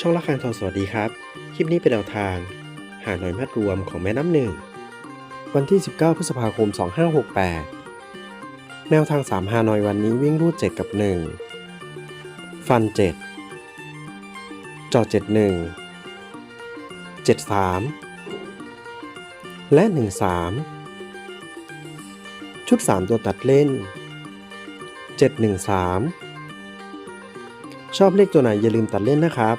ช่องละครทองสวัสดีครับ คลิปนี้เป็นแนวทาง หาหน่อยมัดรวมของแม่น้ำหนึ่ง วันที่ 19 พฤษภาคม 2568 แนวทาง 3 หาหน่อยวันนี้วิ่งรูด 7 กับ 1 ฟัน 7 จอ71 73 และ 13 ชุด 3 ตัวตัดเล่น 713ชอบเลขตัวไหนอย่าลืมตัดเล่นนะครับ